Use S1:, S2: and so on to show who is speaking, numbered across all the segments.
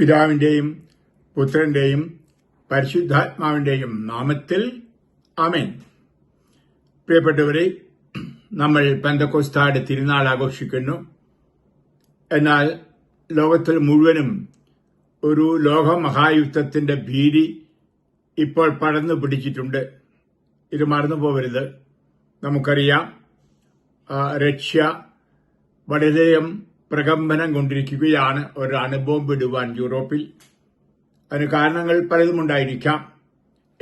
S1: പിതാവിന്റെയും പുത്രന്റെയും പരിശുദ്ധാത്മാവിന്റെയും നാമത്തിൽ അമേൻ പ്രിയപ്പെട്ടവരെ നമ്മൾ പെന്തക്കോസ്താട് തിരുനാൾ ആഘോഷിക്കുന്നു. എന്നാൽ ലോകത്തിൽ മുഴുവനും ഒരു ലോകമഹായുദ്ധത്തിന്റെ ഭീതി ഇപ്പോൾ പടർന്നു പിടിച്ചിട്ടുണ്ട്. ഇത് മറന്നു പോകരുത് നമുക്കറിയാം റഷ്യ വളരെയധികം പ്രകമ്പനം കൊണ്ടിരിക്കുകയാണ്. ഒരു അണുബോംബ് ഇടുവാൻ യൂറോപ്പിൽ. അതിന് കാരണങ്ങൾ പലതുമുണ്ടായിരിക്കാം.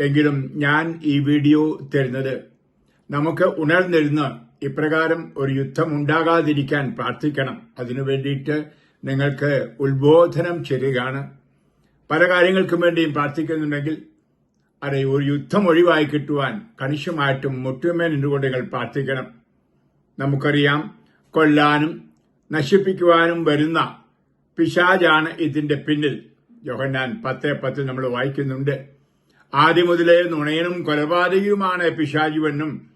S1: എങ്കിലും ഞാൻ ഈ വീഡിയോ തരുന്നത് നമുക്ക് ഉണർന്നിരുന്ന് ഇപ്രകാരം ഒരു യുദ്ധം ഉണ്ടാകാതിരിക്കാൻ പ്രാർത്ഥിക്കണം. അതിനു വേണ്ടിയിട്ട് നിങ്ങൾക്ക് ഉത്ബോധനം ചെയ്യുകയാണ്. പല കാര്യങ്ങൾക്കും വേണ്ടിയും പ്രാർത്ഥിക്കുന്നുണ്ടെങ്കിൽ അതെ ഒരു യുദ്ധം ഒഴിവായി കിട്ടുവാൻ കണിശമായിട്ടും മുട്ടുമേൽ നിന്നുകൊണ്ട് നിങ്ങൾ പ്രാർത്ഥിക്കണം. നമുക്കറിയാം കൊല്ലാനും നശിപ്പിക്കുവാനും വരുന്ന പിശാജാണ് ഇതിന്റെ പിന്നിൽ. യോഹന്നാൻ പത്ത് പത്ത് നമ്മൾ വായിക്കുന്നുണ്ട്. ആദ്യം മുതലേ നുണയനും കൊലപാതകയുമാണ് പിശാജുവെന്നും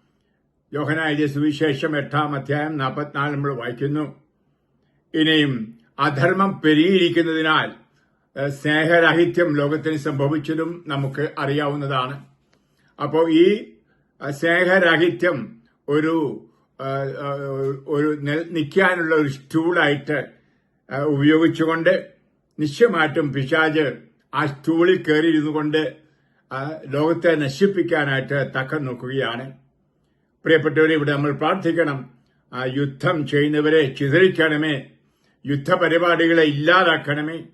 S1: യോഹനായ സുവിശേഷം എട്ടാം അധ്യായം നാൽപ്പത്തിനാല് നമ്മൾ വായിക്കുന്നു. ഇനിയും അധർമ്മം പെരുകിയിരിക്കുന്നതിനാൽ സ്നേഹരാഹിത്യം ലോകത്തിന് സംഭവിച്ചതും നമുക്ക് അറിയാവുന്നതാണ്. അപ്പോൾ ഈ സ്നേഹരാഹിത്യം ഒരു ഒരു നിൽ- നിൽക്കാനുള്ള ഒരു സ്റ്റൂളായിട്ട് ഉപയോഗിച്ചുകൊണ്ട് നിശ്ചയമായിട്ടും പിശാജ് ആ സ്റ്റൂളിൽ കയറിയിരുന്നു കൊണ്ട് ലോകത്തെ നശിപ്പിക്കാനായിട്ട് തക്കം നോക്കുകയാണ്. പ്രിയപ്പെട്ടവരെ ഇവിടെ നമ്മൾ പ്രാർത്ഥിക്കണം. യുദ്ധം ചെയ്യുന്നവരെ ചിതറിക്കണമേ. യുദ്ധപരിപാടികളെ ഇല്ലാതാക്കണമേ.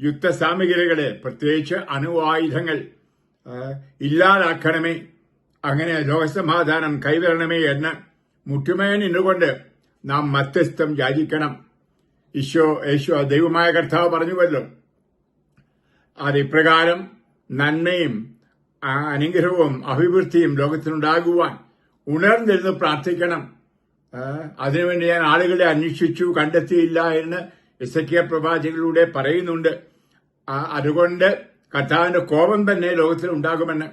S1: യുദ്ധ സാമഗ്രികളെ പ്രത്യേകിച്ച് അണുവായുധങ്ങൾ ഇല്ലാതാക്കണമേ. അങ്ങനെ ലോകസമാധാനം കൈവരണമേ എന്ന് മുട്ടുമേൻ നിന്നുകൊണ്ട് നാം മധ്യസ്ഥം യാചിക്കണം. ഈശോ യേശോ ദൈവമായ കർത്താവ് പറഞ്ഞുവല്ലോ. അത് ഇപ്രകാരം നന്മയും അനുഗ്രഹവും അഭിവൃദ്ധിയും ലോകത്തിനുണ്ടാകുവാൻ ഉണർന്നിരുന്ന് പ്രാർത്ഥിക്കണം. അതിനുവേണ്ടി ഞാൻ ആളുകളെ അന്വേഷിച്ചു കണ്ടെത്തിയില്ല എന്ന് ഇസക്കിയ പ്രവാചകളിലൂടെ പറയുന്നുണ്ട്. അതുകൊണ്ട് കർത്താവിന്റെ കോപം തന്നെ ലോകത്തിൽ ഉണ്ടാകുമെന്ന്.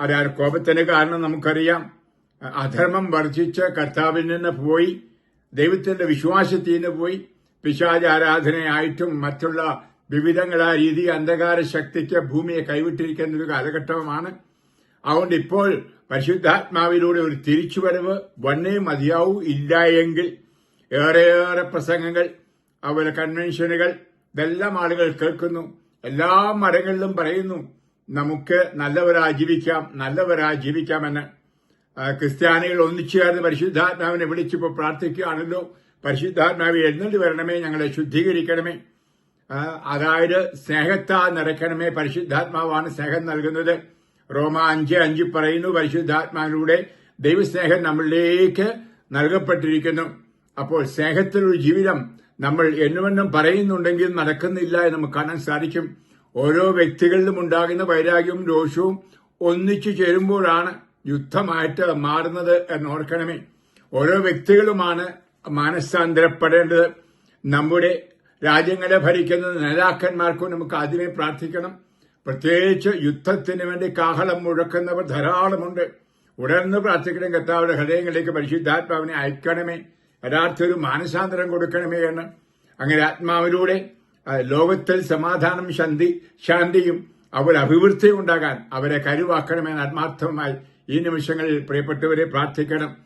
S1: അത് ആ കോപത്തിന് കാരണം നമുക്കറിയാം. അധർമ്മം വർദ്ധിച്ച് കർത്താവിൽ നിന്ന് പോയി ദൈവത്തിന്റെ വിശ്വാസത്തിൽ നിന്ന് പോയി പിശാജ് ആരാധനയായിട്ടും മറ്റുള്ള വിവിധങ്ങളായ രീതി അന്ധകാര ശക്തിക്ക് ഭൂമിയെ കൈവിട്ടിരിക്കുന്ന ഒരു കാലഘട്ടമാണ്. അതുകൊണ്ട് ഇപ്പോൾ പരിശുദ്ധാത്മാവിലൂടെ ഒരു തിരിച്ചുവരവ് വന്നേ മതിയാവൂ ഇല്ല എങ്കിൽ. ഏറെയേറെ പ്രസംഗങ്ങൾ അതുപോലെ കൺവെൻഷനുകൾ ഇതെല്ലാം ആളുകൾ കേൾക്കുന്നു. എല്ലാ മരങ്ങളിലും പറയുന്നു നമുക്ക് നല്ലവരാ ജീവിക്കാം നല്ലവരാ ക്രിസ്ത്യാനികൾ ഒന്നിച്ചേർന്ന് പരിശുദ്ധാത്മാവിനെ വിളിച്ചിപ്പോൾ പ്രാർത്ഥിക്കുകയാണല്ലോ. പരിശുദ്ധാത്മാവ് എഴുന്നേറ്റ് വരണമേ ഞങ്ങളെ ശുദ്ധീകരിക്കണമേ. അതായത് സ്നേഹത്താ നിറയ്ക്കണമേ പരിശുദ്ധാത്മാവാണ് സ്നേഹം നൽകുന്നത്. റോമ അഞ്ച് അഞ്ച് പറയുന്നു പരിശുദ്ധാത്മാവിലൂടെ ദൈവസ്നേഹം നമ്മളിലേക്ക് നൽകപ്പെട്ടിരിക്കുന്നു. അപ്പോൾ സ്നേഹത്തിലൊരു ജീവിതം നമ്മൾ എന്നുമെന്നും പറയുന്നുണ്ടെങ്കിൽ നടക്കുന്നില്ല എന്ന് നമുക്ക് കാണാൻ സാധിക്കും. ഓരോ വ്യക്തികളിലും ഉണ്ടാകുന്ന വൈരാഗ്യവും രോഷവും ഒന്നിച്ചു ചേരുമ്പോഴാണ് യുദ്ധമായിട്ട് മാറുന്നത് എന്നോർക്കണമേ. ഓരോ വ്യക്തികളുമാണ് മാനസാന്തരപ്പെടേണ്ടത്. നമ്മുടെ രാജ്യങ്ങളെ ഭരിക്കുന്ന നേതാക്കന്മാർക്കും നമുക്ക് ആദ്യമേ പ്രാർത്ഥിക്കണം. പ്രത്യേകിച്ച് യുദ്ധത്തിന് വേണ്ടി കാഹളം മുഴക്കുന്നവർ ധാരാളമുണ്ട്. ഉടർന്ന് പ്രാർത്ഥിക്കണം കർത്താവുടെ ഹൃദയങ്ങളിലേക്ക് പരിശുദ്ധാത്മാവിനെ അയക്കണമേ. യഥാർത്ഥ ഒരു മാനസാന്തരം കൊടുക്കണമേ എന്ന്. അങ്ങനെ ആത്മാവിലൂടെ ലോകത്തിൽ സമാധാനം ശാന്തി ശാന്തിയും അവർ അഭിവൃദ്ധി ഉണ്ടാകാൻ അവരെ കരുവാക്കണമെന്ന് ആത്മാർത്ഥമായി ഈ നിമിഷങ്ങളിൽ പ്രിയപ്പെട്ടവരെ പ്രാർത്ഥിക്കണം.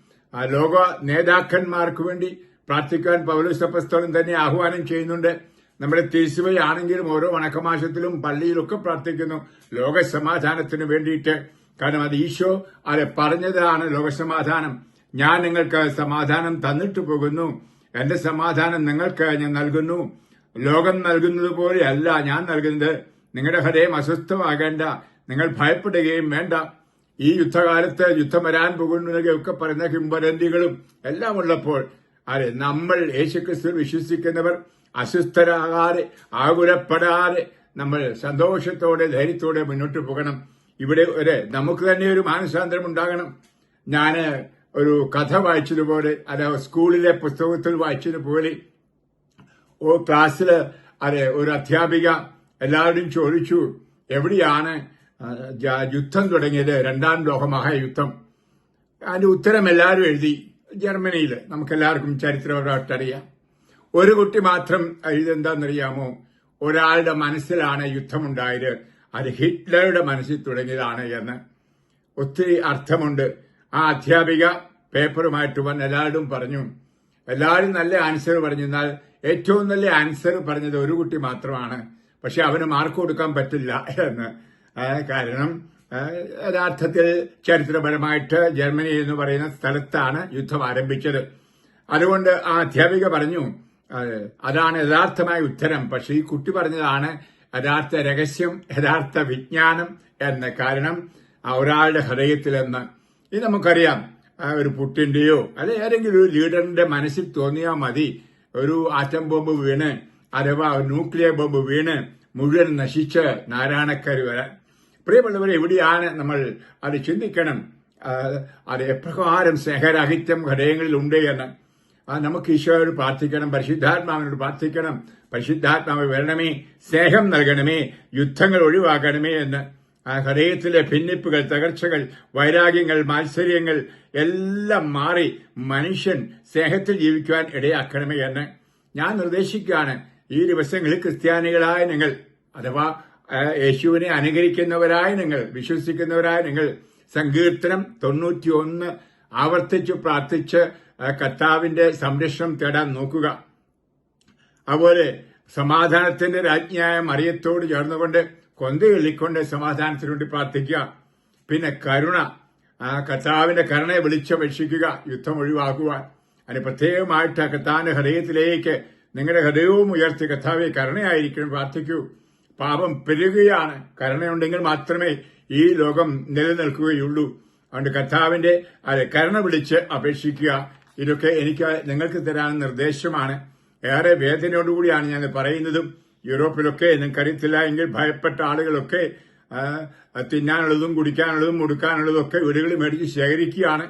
S1: ലോക നേതാക്കന്മാർക്ക് വേണ്ടി പ്രാർത്ഥിക്കാൻ പൗലോസപ്പസ്തോലം തന്നെ ആഹ്വാനം ചെയ്യുന്നുണ്ട്. നമ്മുടെ തിരുസുവയാണെങ്കിലും ഓരോ വണക്കമാശത്തിലും പള്ളിയിലൊക്കെ പ്രാർത്ഥിക്കുന്നു. ലോക സമാധാനത്തിന് വേണ്ടിയിട്ട്. കാരണം അത് ഈശോ അത് പറഞ്ഞതാണ് ലോകസമാധാനം. ഞാൻ നിങ്ങൾക്ക് സമാധാനം തന്നിട്ട് പോകുന്നു. എന്റെ സമാധാനം നിങ്ങൾക്ക് ഞാൻ നൽകുന്നു. ലോകം നൽകുന്നത് പോലെയല്ല ഞാൻ നൽകുന്നത്. നിങ്ങളുടെ ഹൃദയം അസ്വസ്ഥമാകേണ്ട. നിങ്ങൾ ഭയപ്പെടുകയും വേണ്ട. ഈ യുദ്ധകാലത്ത് യുദ്ധം വരാൻ പോകുന്നതൊക്കെ പറയുന്ന കിംബരന്തികളും എല്ലാം ഉള്ളപ്പോൾ അതെ നമ്മൾ യേശുക്രിസ്തു വിശ്വസിക്കുന്നവർ അസ്വസ്ഥരാകാതെ ആകുലപ്പെടാതെ നമ്മൾ സന്തോഷത്തോടെ ധൈര്യത്തോടെ മുന്നോട്ട് പോകണം. ഇവിടെ ഒരു നമുക്ക് തന്നെ ഒരു മാനസാന്തരം ഉണ്ടാകണം. ഞാൻ ഒരു കഥ വായിച്ചതുപോലെ അല്ല സ്കൂളിലെ പുസ്തകത്തിൽ വായിച്ചതുപോലെ ഓ ക്ലാസ്സിൽ അതെ ഒരു അധ്യാപിക എല്ലാവരും ചോദിച്ചു എവിടെയാണ് യുദ്ധം തുടങ്ങിയത് രണ്ടാം ലോകമഹായുദ്ധം അതിന്റെ ഉത്തരം എല്ലാവരും എഴുതി. ജർമ്മനിയിൽ നമുക്കെല്ലാവർക്കും ചരിത്രപരമായിട്ട് അറിയാം. ഒരു കുട്ടി മാത്രം എഴുതെന്താണെന്നറിയാമോ ഒരാളുടെ മനസ്സിലാണ് യുദ്ധമുണ്ടായത്. അത് ഹിറ്റ്ലറുടെ മനസ്സിൽ തുടങ്ങിയതാണ് എന്ന്. ഒത്തിരി അർത്ഥമുണ്ട്. ആ അധ്യാപിക പേപ്പറുമായിട്ട് വന്ന് എല്ലാവരും പറഞ്ഞു. എല്ലാവരും നല്ല ആൻസർ പറഞ്ഞു. എന്നാൽ ഏറ്റവും നല്ല ആൻസർ പറഞ്ഞത് ഒരു കുട്ടി മാത്രമാണ്. പക്ഷെ അവന് മാർക്ക് കൊടുക്കാൻ പറ്റില്ല എന്ന്. കാരണം യഥാർത്ഥത്തിൽ ചരിത്രപരമായിട്ട് ജർമ്മനി എന്ന് പറയുന്ന സ്ഥലത്താണ് യുദ്ധം ആരംഭിച്ചത്. അതുകൊണ്ട് ആ അധ്യാപിക പറഞ്ഞു അതാണ് യഥാർത്ഥമായ ഉത്തരം. പക്ഷെ ഈ കുട്ടി പറഞ്ഞതാണ് യഥാർത്ഥ രഹസ്യം യഥാർത്ഥ വിജ്ഞാനം എന്ന കാരണം ഒരാളുടെ ഹൃദയത്തിലെന്ന് ഇത് നമുക്കറിയാം ഒരു പുട്ടിന്റെയോ അല്ലെ ഏതെങ്കിലും ഒരു ലീഡറിന്റെ മനസ്സിൽ തോന്നിയാൽ മതി. ഒരു ആറ്റം ബോംബ് വീണ് അഥവാ ന്യൂക്ലിയർ ബോംബ് വീണ് മുഴുവൻ നശിച്ച് നാരായണക്കരി വരാൻ പ്രിയമുള്ളവരെ എവിടെയാണ് നമ്മൾ അത് ചിന്തിക്കണം? അത് എപ്രകാരം സ്നേഹരാഹിത്യം ഹൃദയങ്ങളിൽ ഉണ്ട് എന്ന് നമുക്ക് ഈശോയോട് പ്രാർത്ഥിക്കണം പരിശുദ്ധാത്മാവിനോട് പ്രാർത്ഥിക്കണം. പരിശുദ്ധാത്മാവ് വരണമേ സ്നേഹം നൽകണമേ യുദ്ധങ്ങൾ ഒഴിവാക്കണമേ എന്ന്. ഹൃദയത്തിലെ ഭിന്നിപ്പുകൾ തകർച്ചകൾ വൈരാഗ്യങ്ങൾ മാത്സര്യങ്ങൾ എല്ലാം മാറി മനുഷ്യൻ സ്നേഹത്തിൽ ജീവിക്കുവാൻ ഇടയാക്കണമേ എന്ന്. ഞാൻ നിർദ്ദേശിക്കുകയാണ് ഈ ദിവസങ്ങളിൽ ക്രിസ്ത്യാനികളായ നിങ്ങൾ അഥവാ യേശുവിനെ അനുകരിക്കുന്നവരായി നിങ്ങൾ വിശ്വസിക്കുന്നവരായി നിങ്ങൾ സങ്കീർത്തനം തൊണ്ണൂറ്റിയൊന്ന് ആവർത്തിച്ച് പ്രാർത്ഥിച്ച് കർത്താവിന്റെ സംരക്ഷണം തേടാൻ നോക്കുക. അതുപോലെ സമാധാനത്തിന്റെ രാജ്ഞിയായ മറിയത്തോട് ചേർന്നുകൊണ്ട് കൊന്തയെള്ളിക്കൊണ്ട് സമാധാനത്തിനു വേണ്ടി പ്രാർത്ഥിക്കുക. പിന്നെ കരുണ കർത്താവിന്റെ കരുണയെ വിളിച്ചപേക്ഷിക്കുക യുദ്ധം ഒഴിവാക്കുവാൻ. അതിന് പ്രത്യേകമായിട്ട് കർത്താവിന്റെ ഹൃദയത്തിലേക്ക് നിങ്ങളുടെ ഹൃദയവും ഉയർത്തി കർത്താവെ കരുണയായിരിക്കണം പ്രാർത്ഥിക്കൂ. പാപം പെരുകയാണ് കരുണയുണ്ടെങ്കിൽ മാത്രമേ ഈ ലോകം നിലനിൽക്കുകയുള്ളൂ. അതുകൊണ്ട് കർത്താവിന്റെ കരുണ വിളിച്ച് അപേക്ഷിക്കുക. ഇതൊക്കെ എനിക്ക് നിങ്ങൾക്ക് തരാൻ നിർദ്ദേശമാണ്. ഏറെ വേദനയോടുകൂടിയാണ് ഞാൻ പറയുന്നതും. യൂറോപ്പിലൊക്കെ നിങ്ങൾക്കറിയത്തില്ല എങ്കിൽ ഭയപ്പെട്ട ആളുകളൊക്കെ തിന്നാനുള്ളതും കുടിക്കാനുള്ളതും മുടുക്കാനുള്ളതും ഒക്കെ വീടുകളിൽ മേടിച്ച് ശേഖരിക്കുകയാണ്.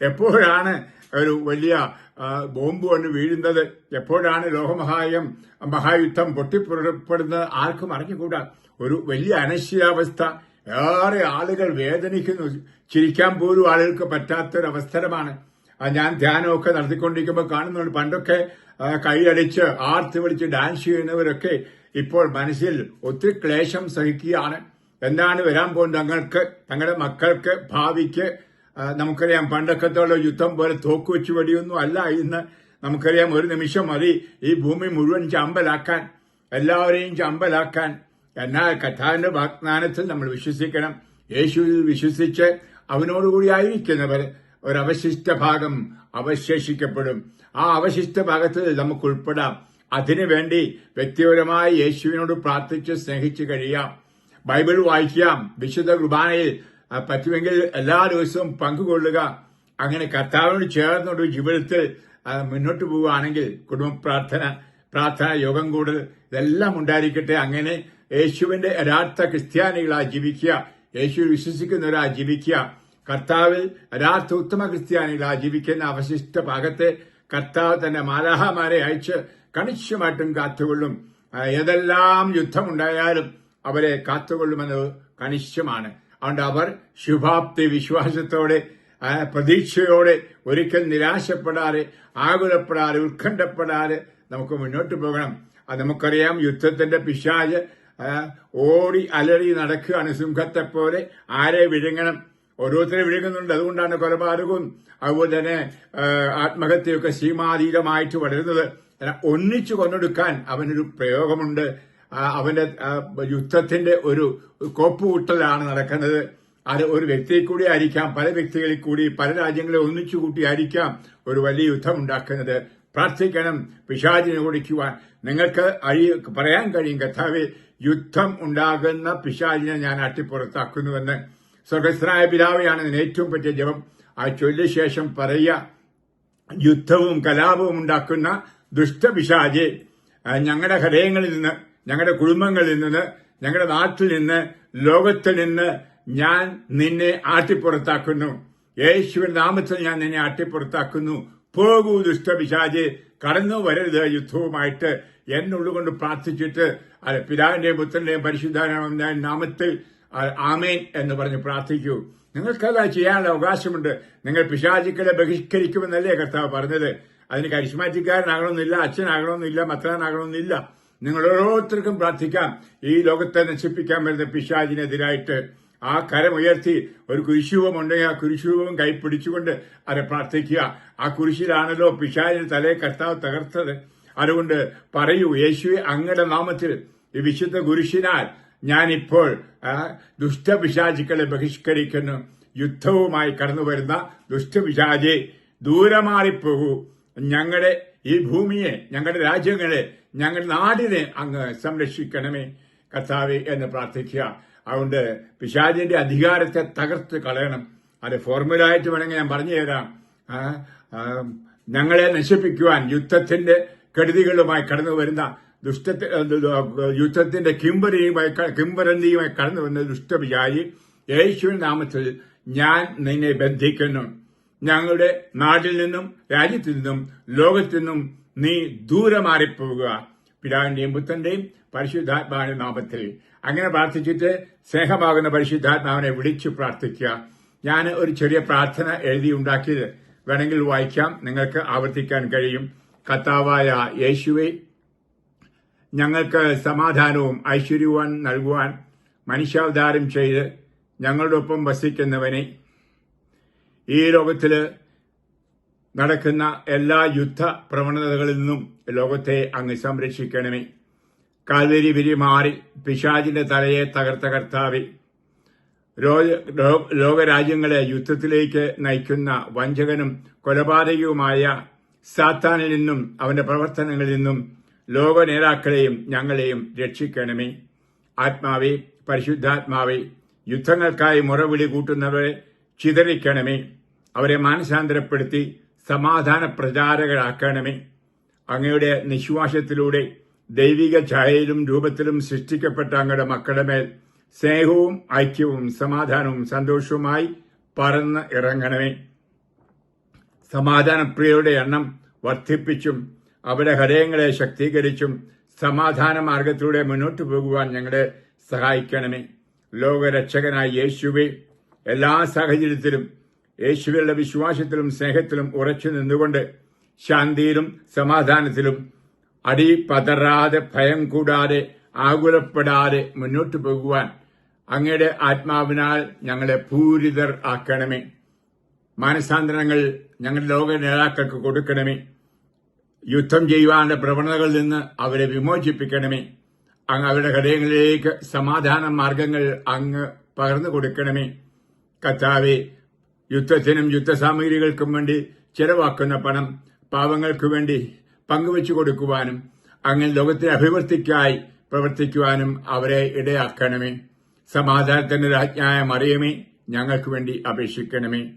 S1: എപ്പോഴാണ് ഒരു വലിയ ബോംബ് വന്ന് വീഴുന്നത് എപ്പോഴാണ് ലോകമഹായം മഹായുദ്ധം പൊട്ടിപ്പുറപ്പെടുന്നത് ആർക്കും അറിഞ്ഞുകൂടാ. ഒരു വലിയ അനശ്ചിതാവസ്ഥ ഏറെ ആളുകൾ വേദനിക്കുന്നു. ചിരിക്കാൻ പോലും ആളുകൾക്ക് പറ്റാത്തൊരവസരമാണ്. ഞാൻ ധ്യാനമൊക്കെ നടത്തിക്കൊണ്ടിരിക്കുമ്പോൾ കാണുന്നുണ്ട്. പണ്ടൊക്കെ കൈയടിച്ച് ആർത്തി വിളിച്ച് ഡാൻസ് ചെയ്യുന്നവരൊക്കെ ഇപ്പോൾ മനസ്സിൽ ഒത്തിരി ക്ലേശം സഹിക്കുകയാണ്. എന്താണ് വരാൻ പോകുന്നത്? തങ്ങൾക്ക് തങ്ങളുടെ മക്കൾക്ക് ഭാവിക്ക് നമുക്കറിയാം പണ്ടൊക്കത്തോളം യുദ്ധം പോലെ തോക്ക് വെച്ച് വെടിയൊന്നും. അല്ല ഇന്ന് നമുക്കറിയാം ഒരു നിമിഷം മതി ഈ ഭൂമി മുഴുവൻ ചമ്പലാക്കാൻ എല്ലാവരെയും ചമ്പലാക്കാൻ. എന്നാൽ കഥാവിന്റെ വാഗ്ദാനത്തിൽ നമ്മൾ വിശ്വസിക്കണം. യേശുവിൽ വിശ്വസിച്ച് അവനോടുകൂടി ആയിരിക്കുന്നവർ ഒരവശിഷ്ട ഭാഗം അവശേഷിക്കപ്പെടും. ആ അവശിഷ്ട ഭാഗത്തിൽ നമുക്ക് ഉൾപ്പെടാം. അതിനുവേണ്ടി വ്യക്തിപരമായി യേശുവിനോട് പ്രാർത്ഥിച്ച് സ്നേഹിച്ചു കഴിയാം. ബൈബിൾ വായിക്കാം. വിശുദ്ധ കുർബാനയിൽ പറ്റുമെങ്കിൽ എല്ലാ ദിവസവും പങ്കുകൊള്ളുക. അങ്ങനെ കർത്താവിനോട് ചേർന്നൊരു ജീവിതത്തിൽ മുന്നോട്ട് പോവുകയാണെങ്കിൽ കുടുംബ പ്രാർത്ഥന പ്രാർത്ഥന യോഗം കൂടുതൽ ഇതെല്ലാം ഉണ്ടായിരിക്കട്ടെ. അങ്ങനെ യേശുവിന്റെ യഥാർത്ഥ ക്രിസ്ത്യാനികളായി ജീവിക്കുക. യേശു വിശ്വസിക്കുന്നവരായി ജീവിക്കുക. കർത്താവിൽ യഥാർത്ഥ ഉത്തമ ക്രിസ്ത്യാനികളായി ജീവിക്കുന്ന അവശിഷ്ട ഭാഗത്തെ കർത്താവ് തന്റെ മാലാഹമാരെ അയച്ച് കണിശമായിട്ടും കാത്തുകൊള്ളും. ഏതെല്ലാം യുദ്ധമുണ്ടായാലും അവരെ കാത്തുകൊള്ളുമെന്നത് കണിശമാണ്. അതുകൊണ്ട് അവർ ശുഭാപ്തി വിശ്വാസത്തോടെ പ്രതീക്ഷയോടെ ഒരിക്കൽ നിരാശപ്പെടാതെ ആകുലപ്പെടാതെ ഉത്കണ്ഠപ്പെടാതെ നമുക്ക് മുന്നോട്ട് പോകണം. അത് നമുക്കറിയാം യുദ്ധത്തിന്റെ പിശാജ് ഓടി അലറി നടക്കുകയാണ് സിംഹത്തെ പോലെ ആരെ വിഴുങ്ങണം? ഓരോരുത്തരെ വിഴുങ്ങുന്നുണ്ട്. അതുകൊണ്ടാണ് കൊലപാതകവും അതുപോലെ തന്നെ ആത്മഹത്യയൊക്കെ സീമാതീതമായിട്ട് വളരുന്നത്. ഒന്നിച്ചു കൊന്നെടുക്കാൻ അവനൊരു പ്രയോഗമുണ്ട്. അവന്റെ യുദ്ധത്തിന്റെ ഒരു കോപ്പുകൂട്ടലാണ് നടക്കുന്നത്. അത് ഒരു വ്യക്തിയെ കൂടി ആയിരിക്കാം പല വ്യക്തികളിൽ കൂടി പല രാജ്യങ്ങളെ ഒന്നിച്ചു കൂട്ടിയായിരിക്കാം ഒരു വലിയ യുദ്ധം ഉണ്ടാക്കുന്നത്. പ്രാർത്ഥിക്കണം പിശാചിനെ ഓടിക്കുവാൻ. നിങ്ങൾക്ക് അഴി പറയാൻ കഴിയും കഥാവെ യുദ്ധം ഉണ്ടാകുന്ന പിശാചിനെ ഞാൻ അട്ടിപ്പുറത്താക്കുന്നുവെന്ന് സ്വർഗസ്ഥനായ പിതാവെയാണ് ഇതിന് ഏറ്റവും പറ്റിയ ജപം. ആ ചൊല്ലിയ ശേഷം പറയുക യുദ്ധവും കലാപവും ഉണ്ടാക്കുന്ന ദുഷ്ടപിശാജെ ആ, ഞങ്ങളുടെ ഹൃദയങ്ങളിൽ നിന്ന് ഞങ്ങളുടെ കുടുംബങ്ങളിൽ നിന്ന് ഞങ്ങളുടെ നാട്ടിൽ നിന്ന് ലോകത്തിൽ നിന്ന് ഞാൻ നിന്നെ ആട്ടിപ്പുറത്താക്കുന്നു. യേശുവിന്റെ നാമത്തിൽ ഞാൻ നിന്നെ ആട്ടിപ്പുറത്താക്കുന്നു. പോകൂ ദുഷ്ടപിശാജെ കടന്നു വരരുത് യുദ്ധവുമായിട്ട്. എന്നുള്ളുകൊണ്ട് പ്രാർത്ഥിച്ചിട്ട് പിതാവിന്റെയും പുത്രന്റെയും പരിശുദ്ധാനായ നാമത്തിൽ ആമേൻ എന്ന് പറഞ്ഞ് പ്രാർത്ഥിക്കൂ. നിങ്ങൾക്കത് ചെയ്യാനുള്ള അവകാശമുണ്ട്. നിങ്ങൾ പിശാചിക്കളെ ബഹിഷ്കരിക്കുമെന്നല്ലേ കർത്താവ് പറഞ്ഞത്. അതിന് കരിസ്മാറ്റിക്കാരനാകണമെന്നില്ല അച്ഛനാകണമെന്നില്ല മത്രാനാകണമെന്നില്ല നിങ്ങൾ ഓരോരുത്തർക്കും പ്രാർത്ഥിക്കാം. ഈ ലോകത്തെ നശിപ്പിക്കാൻ വരുന്ന പിശാചിനെതിരായിട്ട് ആ കരമുയർത്തി ഒരു കുരിശുവം ഉണ്ടെങ്കിൽ ആ കുരിശൂപം കൈപ്പിടിച്ചുകൊണ്ട് അത് പ്രാർത്ഥിക്കുക. ആ കുരിശിലാണല്ലോ പിശാചിന് തലേ കർത്താവ് തകർത്തത്. അതുകൊണ്ട് പറയൂ യേശുവെ അങ്ങയുടെ നാമത്തിൽ ഈ വിശുദ്ധ കുരിശിനാൽ ഞാനിപ്പോൾ ദുഷ്ടപിശാചുക്കളെ ബഹിഷ്കരിക്കുന്നു. യുദ്ധവുമായി കടന്നു വരുന്ന ദുഷ്ടപിശാചെ ദൂരമാറിപ്പോകൂ. ഞങ്ങളുടെ ഈ ഭൂമിയെ ഞങ്ങളുടെ രാജ്യങ്ങളെ ഞങ്ങളുടെ നാടിനെ അങ്ങ് സംരക്ഷിക്കണമേ. കർത്താവെ എന്ന് പ്രാർത്ഥിക്കുക. അതുകൊണ്ട് പിശാചിന്റെ അധികാരത്തെ തകർത്ത് കളയണം. അത് ഫോർമുലായിട്ട് വേണമെങ്കിൽ ഞാൻ പറഞ്ഞു തരാം. ഞങ്ങളെ നശിപ്പിക്കുവാൻ യുദ്ധത്തിന്റെ കെടുതികളുമായി കടന്നു വരുന്ന ദുഷ്ട യുദ്ധത്തിന്റെ കിംബരിയുമായി കിംബരന്തിയുമായി കടന്നു വരുന്ന ദുഷ്ടവിചാരി യേശുവിൻ നാമത്തിൽ ഞാൻ നിന്നെ ബന്ധിക്കുന്നു. ഞങ്ങളുടെ നാട്ടിൽ നിന്നും രാജ്യത്തു നിന്നും ലോകത്തു നിന്നും നീ ദൂരെ മാറിപ്പോവുക പിതാവിന്റെയും പുത്രന്റെയും പരിശുദ്ധാത്മാവിന്റെ നാമത്തിൽ. അങ്ങനെ പ്രാർത്ഥിച്ചിട്ട് സ്നേഹമാകുന്ന പരിശുദ്ധാത്മാവിനെ വിളിച്ചു പ്രാർത്ഥിക്കുക. ഞാൻ ഒരു ചെറിയ പ്രാർത്ഥന എഴുതി ഉണ്ടാക്കിയത് വേണമെങ്കിൽ വായിക്കാം. നിങ്ങൾക്ക് ആവർത്തിക്കാൻ കഴിയും. കർത്താവായ യേശുവെ ഞങ്ങൾക്ക് സമാധാനവും ഐശ്വര്യവും നൽകുവാൻ മനുഷ്യാവതാരം ചെയ്ത് ഞങ്ങളുടെ ഒപ്പം വസിക്കുന്നവനെ ഈ ലോകത്തിൽ നടക്കുന്ന എല്ലാ യുദ്ധ പ്രവണതകളിൽ നിന്നും ലോകത്തെ അങ്ങ് സംരക്ഷിക്കണമേ. കാൽവരി വിരി മാറി പിശാചിന്റെ തലയെ തകർത്ത കർത്താവെ. ലോകരാജ്യങ്ങളെ യുദ്ധത്തിലേക്ക് നയിക്കുന്ന വഞ്ചകനും കൊലപാതകവുമായ സാത്താനിൽ നിന്നും അവന്റെ പ്രവർത്തനങ്ങളിൽ നിന്നും ലോക നേതാക്കളെയും ഞങ്ങളെയും രക്ഷിക്കണമേ. ആത്മാവെ പരിശുദ്ധാത്മാവെ യുദ്ധങ്ങൾക്കായി മുറവിളി കൂട്ടുന്നവരെ ചിതറിക്കണമേ. അവരെ മാനസാന്തരപ്പെടുത്തി സമാധാന പ്രചാരകരാക്കണമേ അങ്ങയുടെ നിശ്വാസത്തിലൂടെ ദൈവിക ഛായയിലും രൂപത്തിലും സൃഷ്ടിക്കപ്പെട്ട അങ്ങയുടെ മക്കളുടെ മേൽ സ്നേഹവും ഐക്യവും സമാധാനവും സന്തോഷവുമായി പറന്ന് ഇറങ്ങണമേ. സമാധാനപ്രിയരുടെ എണ്ണം വർദ്ധിപ്പിച്ചും അവരുടെ ഹൃദയങ്ങളെ ശക്തീകരിച്ചും സമാധാന മാർഗത്തിലൂടെ മുന്നോട്ടു പോകുവാൻ ഞങ്ങളെ സഹായിക്കണമേ. ലോകരക്ഷകനായ യേശുവേ എല്ലാ സാഹചര്യത്തിലും യേശുവിലുള്ള വിശ്വാസത്തിലും സ്നേഹത്തിലും ഉറച്ചു നിന്നുകൊണ്ട് ശാന്തിയിലും സമാധാനത്തിലും അടി പതറാതെ ഭയം കൂടാതെ ആകുലപ്പെടാതെ മുന്നോട്ടു പോകുവാൻ അങ്ങയുടെ ആത്മാവിനാൽ ഞങ്ങളെ പൂരിതർ ആക്കണമേ. മാനസാന്തരങ്ങൾ ഞങ്ങളുടെ ലോക നേതാക്കൾക്ക് കൊടുക്കണമേ. യുദ്ധം ചെയ്യുവാനുള്ള പ്രവണതകളിൽ നിന്ന് അവരെ വിമോചിപ്പിക്കണമേ. അങ്ങ് അവരുടെ ഹൃദയങ്ങളിലേക്ക് സമാധാന മാർഗങ്ങൾ അങ്ങ് പകർന്നു കൊടുക്കണമേ. കർത്താവെ യുദ്ധത്തിനും യുദ്ധസാമഗ്രികൾക്കും വേണ്ടി ചെലവാക്കുന്ന പണം പാവങ്ങൾക്കു വേണ്ടി പങ്കുവച്ചു കൊടുക്കുവാനും അങ്ങനെ ലോകത്തിലെ അഭിവൃദ്ധിക്കായി പ്രവർത്തിക്കുവാനും അവരെ ഇടയാക്കണമേ. സമാധാനത്തിന്റെ രാജ്ഞായ മറിയമേ ഞങ്ങൾക്ക് വേണ്ടി അപേക്ഷിക്കണമേ.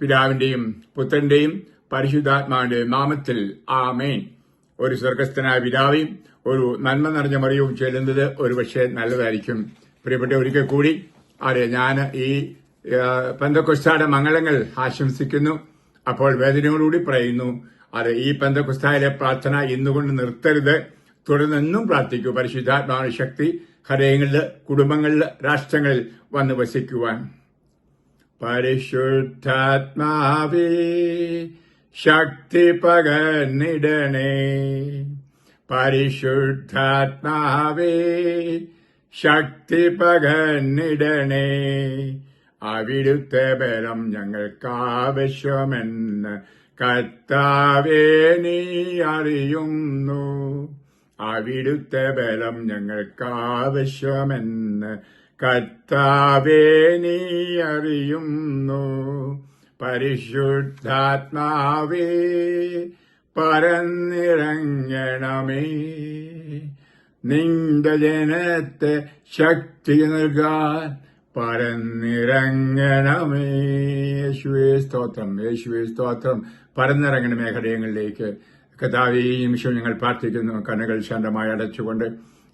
S1: പിതാവിന്റെയും പുത്രന്റെയും പരിശുദ്ധാത്മാവിന്റെയും നാമത്തിൽ ആമേൻ. ഒരു സ്വർഗസ്ഥനായ പിതാവേയും ഒരു നന്മ നിറഞ്ഞ മറിയവും ചെല്ലുന്നത് ഒരുപക്ഷെ നല്ലതായിരിക്കും. പ്രിയപ്പെട്ട ഒരിക്കൽ കൂടി അതെ ഞാൻ ഈ പന്തക്കൊസ്തായുടെ മംഗളങ്ങൾ ആശംസിക്കുന്നു. അപ്പോൾ വേദനയോടുകൂടി പറയുന്നു അത് ഈ പന്തക്കൊസ്തായിലെ പ്രാർത്ഥന ഇന്നുകൊണ്ട് നിർത്തരുത്. തുടർന്നെന്നും പ്രാർത്ഥിക്കൂ. പരിശുദ്ധാത്മാവിന്റെ ശക്തി ഹൃദയങ്ങളിൽ കുടുംബങ്ങളിൽ രാഷ്ട്രങ്ങളിൽ വന്ന് വസിക്കുവാൻ. പരിശുദ്ധാത്മാവേ ശക്തി പകർന്നിടണേ. പരിശുദ്ധാത്മാവേ ശക്തി പകർന്നിടണേ. അവിടുത്തെ ബലം ഞങ്ങൾക്കാവശ്യമെന്ന് കർത്താവേ നീ അറിയുന്നു. അവിടുത്തെ ബലം ഞങ്ങൾക്കാവശ്യമെന്ന് കർത്താവേ നീ അറിയുന്നു. പരിശുദ്ധാത്മാവേ പരന്നിറങ്ങണമേ. നിന്റെ ജനത്തെ ശക്തി നൽകാൻ പറന്നിറങ്ങണമേ യേശുവേ സ്തോത്രം. യേശുവേ സ്തോത്രം. പരന്നിറങ്ങണമേ ഹൃദയങ്ങളിലേക്ക് കഥാവി ഈ നിമിഷം ഞങ്ങൾ പ്രാർത്ഥിക്കുന്നു. കണ്ണുകൾ ശാന്തമായി അടച്ചുകൊണ്ട്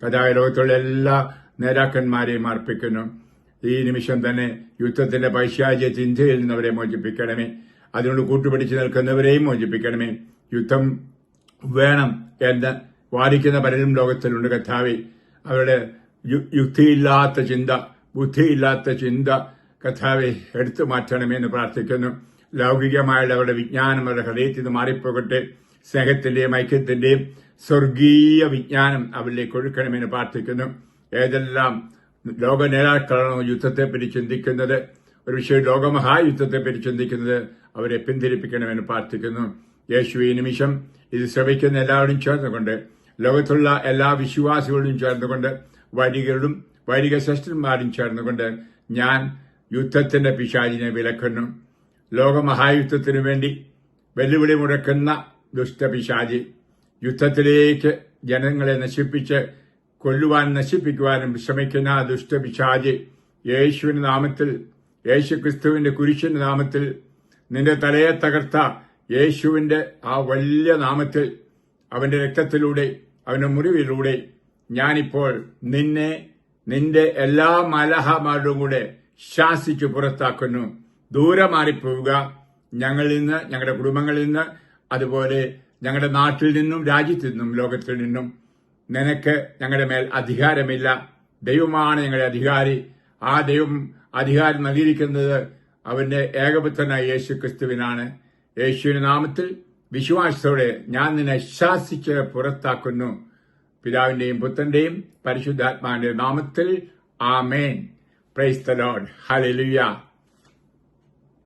S1: കഥാവി ലോകത്തുള്ള എല്ലാ നേതാക്കന്മാരെയും അർപ്പിക്കുന്നു. ഈ നിമിഷം തന്നെ യുദ്ധത്തിന്റെ പൈശാചിയ ചിന്തയിൽ നിന്നവരെ മോചിപ്പിക്കണമേ. അതിനോട് കൂട്ടുപിടിച്ച് നിൽക്കുന്നവരെയും മോചിപ്പിക്കണമേ. യുദ്ധം വേണം എന്ന് വാദിക്കുന്ന പലരും ലോകത്തിലുണ്ട് കഥാവി അവരുടെ യുക്തിയില്ലാത്ത ചിന്ത ബുദ്ധിയില്ലാത്ത ചിന്ത കഥാവെ എടുത്തു മാറ്റണമെന്ന് പ്രാർത്ഥിക്കുന്നു. ലൗകികമായുള്ള അവരുടെ വിജ്ഞാനം അവരുടെ ഹൃദയത്തിൽ നിന്ന് മാറിപ്പോകട്ടെ. സ്നേഹത്തിന്റെയും ഐക്യത്തിന്റെയും സ്വർഗീയ വിജ്ഞാനം അവരിലേക്ക് ഒഴുക്കണമെന്ന് പ്രാർത്ഥിക്കുന്നു. ഏതെല്ലാം ലോക നേതാക്കളാണോ യുദ്ധത്തെപ്പറ്റി ചിന്തിക്കുന്നത്? ഒരു പക്ഷേ ലോകമഹായുദ്ധത്തെപ്പറ്റി ചിന്തിക്കുന്നത് അവരെ പിന്തിരിപ്പിക്കണമെന്ന് പ്രാർത്ഥിക്കുന്നു. യേശു ഈ നിമിഷം ഇത് ശ്രമിക്കുന്ന എല്ലാവരും ചേർന്നുകൊണ്ട് ലോകത്തുള്ള എല്ലാ വിശ്വാസികളും ചേർന്നുകൊണ്ട് വൈദികരോടും വൈദിക ശ്രേഷ്ഠന്മാരും ചേർന്നുകൊണ്ട് ഞാൻ യുദ്ധത്തിന്റെ പിശാചിനെ വിലക്കുന്നു. ലോകമഹായുദ്ധത്തിനു വേണ്ടി വെല്ലുവിളി മുഴക്കുന്ന ദുഷ്ടപിശാചി യുദ്ധത്തിലേക്ക് ജനങ്ങളെ നശിപ്പിച്ച് കൊല്ലുവാൻ നശിപ്പിക്കുവാനും ശ്രമിക്കുന്ന ദുഷ്ടപിശാചി യേശുവിന്റെ നാമത്തിൽ യേശു ക്രിസ്തുവിന്റെ കുരിശിന്റെ നാമത്തിൽ നിന്റെ തലയെ തകർത്ത യേശുവിന്റെ ആ വലിയ നാമത്തിൽ അവന്റെ രക്തത്തിലൂടെ അവന്റെ മുറിവിലൂടെ ഞാനിപ്പോൾ നിന്നെ നിന്റെ എല്ലാ മലഹമാരും കൂടെ ശാസിച്ചു പുറത്താക്കുന്നു. ദൂരെ മാറിപ്പോവുക. ഞങ്ങളിൽ നിന്ന് ഞങ്ങളുടെ കുടുംബങ്ങളിൽ നിന്ന് അതുപോലെ ഞങ്ങളുടെ നാട്ടിൽ നിന്നും രാജ്യത്തു നിന്നും ലോകത്തിൽ നിന്നും. നിനക്ക് ഞങ്ങളുടെ മേൽ അധികാരമില്ല. ദൈവമാണ് ഞങ്ങളുടെ അധികാരി. ആ ദൈവം അധികാരം നൽകിയിരിക്കുന്നത് അവന്റെ ഏകപുത്രനായ യേശു ക്രിസ്തുവിനാണ് യേശുവിന്റെ നാമത്തിൽ വിശ്വാസത്തോടെ ഞാൻ നിന്നെ ശാസിച്ച് പുറത്താക്കുന്നു. പിതാവിന്റെയും പുത്രന്റെയും പരിശുദ്ധാത്മാവിന്റെ നാമത്തിൽ ആമേൻ. Praise the lord hallelujah